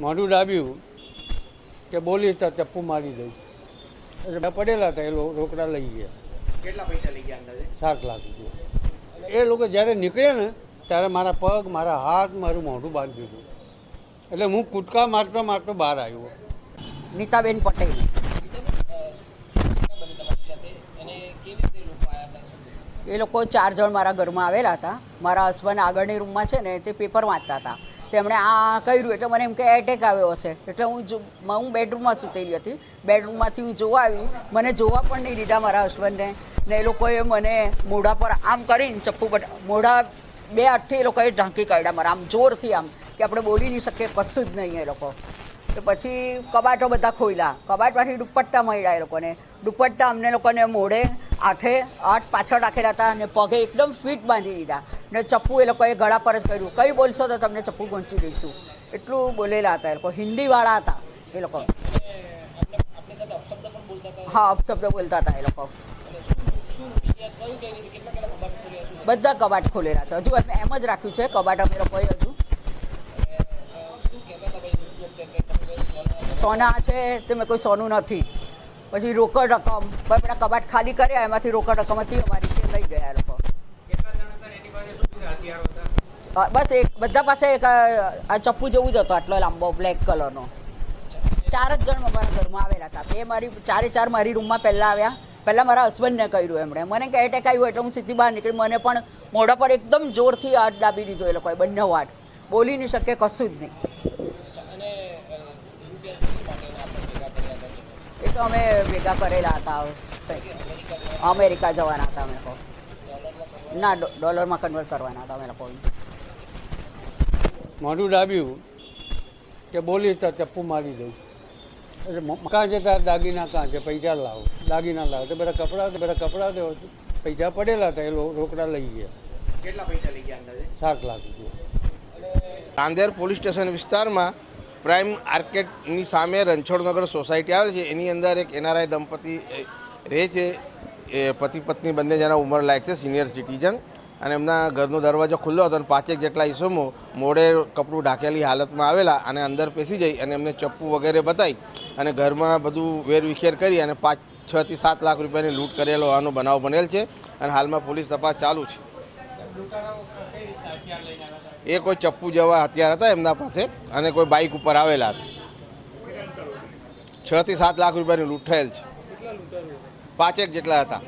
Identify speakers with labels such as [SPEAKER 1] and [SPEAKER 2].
[SPEAKER 1] મોઢું ડાબ્યું કે બોલી તો ચપ્પુ મારી દઉં. એટલે પડેલા હતા એ રોકડા લઈ ગયા.
[SPEAKER 2] કેટલા પૈસા લઈ ગયા અંદાજે?
[SPEAKER 1] સાત લાખ રૂપિયા. એ લોકો જ્યારે નીકળે ને ત્યારે મારા પગ મારા હાથ મારું મોઢું બાંધી દીધું એટલે હું કૂદકા મારતો મારતો બહાર આવ્યો.
[SPEAKER 3] નીતાબેન પટેલ. એ લોકો ચાર જણ મારા ઘરમાં આવેલા હતા. મારા હસબન્ડ આગળની રૂમમાં છે ને તે પેપર વાંચતા હતા. તેમણે આ કર્યું એટલે મને એમ કે એટેક આવ્યો હશે. એટલે હું હું બેડરૂમમાં સૂતેલી હતી? બેડરૂમમાંથી હું જોવા આવી. મને જોવા પણ નહીં દીધા મારા હસબન્ડને ને એ લોકોએ મને મોઢા પર આમ કરીને ચપ્પુ બટ, મોઢા બે હાથથી એ લોકોએ ઢાંકી કાઢ્યા મારા. આમ જોરથી આમ, કે આપણે બોલી નહીં શકીએ, કશું જ નહીં એ લોકો. તો પછી કબાટો બધા ખોલ્યા કબાટમાંથી દુપટ્ટા મળ્યા એ લોકોને. દુપટ્ટા અમને લોકોને મોઢે આઠે આઠ પાછળ રાખેલા હતા અને પગે એકદમ ફિટ બાંધી દીધા. ને ચપ્પુ એ લોકોએ ગળા પર જ કર્યું. કઈ બોલશો તો તમને ચપ્પુ ગોંચી દઈશું. એટલું બોલેલા હતા એ લોકો. હિન્દીવાળા હતા એ લોકો. હા, અપશબ્દ બોલતા હતા એ લોકો. બધા કબાટ ખોલેલા છે. હજુ એમ જ રાખ્યું છે, કબાટ અમે લોકોએ હજુ સોના છે તે મેં કોઈ સોનું નથી. પછી રોકડ રકમ પણ કબાટ ખાલી કર્યા એમાંથી રોકડ રકમ હતી અમારી તે લઈ ગયા લોકો. બસ એક બધા પાસે એક આ ચપ્પુ જેવું જ હતો આટલો લાંબો બ્લેક કલરનો ચાર જ જણ અમારા ઘરમાં આવેલા હતા. બે મારી ચારે ચાર મારી રૂમમાં પહેલાં આવ્યા. પહેલાં મારા હસબન્ડને કર્યું એમણે. મને કે એટેક આવ્યું એટલે હું સીધી બહાર નીકળી. મને પણ મોઢા પર એકદમ જોરથી હાથ ડાબી દીધો એ લોકોએ બંને વાટ. બોલી નહીં શકે કશું જ નહીં. તો અમે ભેગા કરેલા હતા અમેરિકા જવાના હતા અમે લોકો. ના ડો- ડોલરમાં કન્વર્ટ કરવાના હતા અમે લોકો
[SPEAKER 1] મોઢું ડાબ્યું કે બોલીશ તો ચપ્પુ મારી દઉં. એટલે મ- કાં છે તાર દાગીના કાં છે? પૈસા લાવો. દાગીના લાવો. તો બધા કપડાં બધા કપડાં તો પૈસા પડેલા હતા એ લો- રોકડા લઈ ગયા.
[SPEAKER 2] કેટલા પૈસા લઈ ગયા
[SPEAKER 1] સાત લાખ રૂપિયા.
[SPEAKER 4] રાંદેર પોલીસ સ્ટેશન વિસ્તારમાં પ્રાઇમ આર્કેટની સામે રણછોડનગર સોસાયટી આવે છે, એની અંદર એક એનઆરઆઈ દંપતી રહે છે. એ પતિ પત્ની બંને જણા ઉંમર લાયક છે, સિનિયર સિટીઝન. અને એમના ઘરનો દરવાજો ખુલ્લો હતો અને પાંચેક જેટલા ઈસમો મોડે કપડું ઢાંકેલી હાલતમાં આવેલા અને અંદર પેસી જઈ અને એમને ચપ્પુ વગેરે બતાવી અને ઘરમાં બધું વેરવિખેર કરી અને પાંચ છથી સાત લાખ રૂપિયાની લૂંટ કરેલો હોવાનો બનાવ બનેલ છે. અને હાલમાં પોલીસ તપાસ ચાલુ છે. એ કોઈ ચપ્પુ જેવા હથિયાર હતા એમના પાસે અને કોઈ બાઇક ઉપર આવેલા હતા. છ થી સાત લાખ રૂપિયાની લૂંટ થયેલ છે. પાંચેક જેટલા હતા.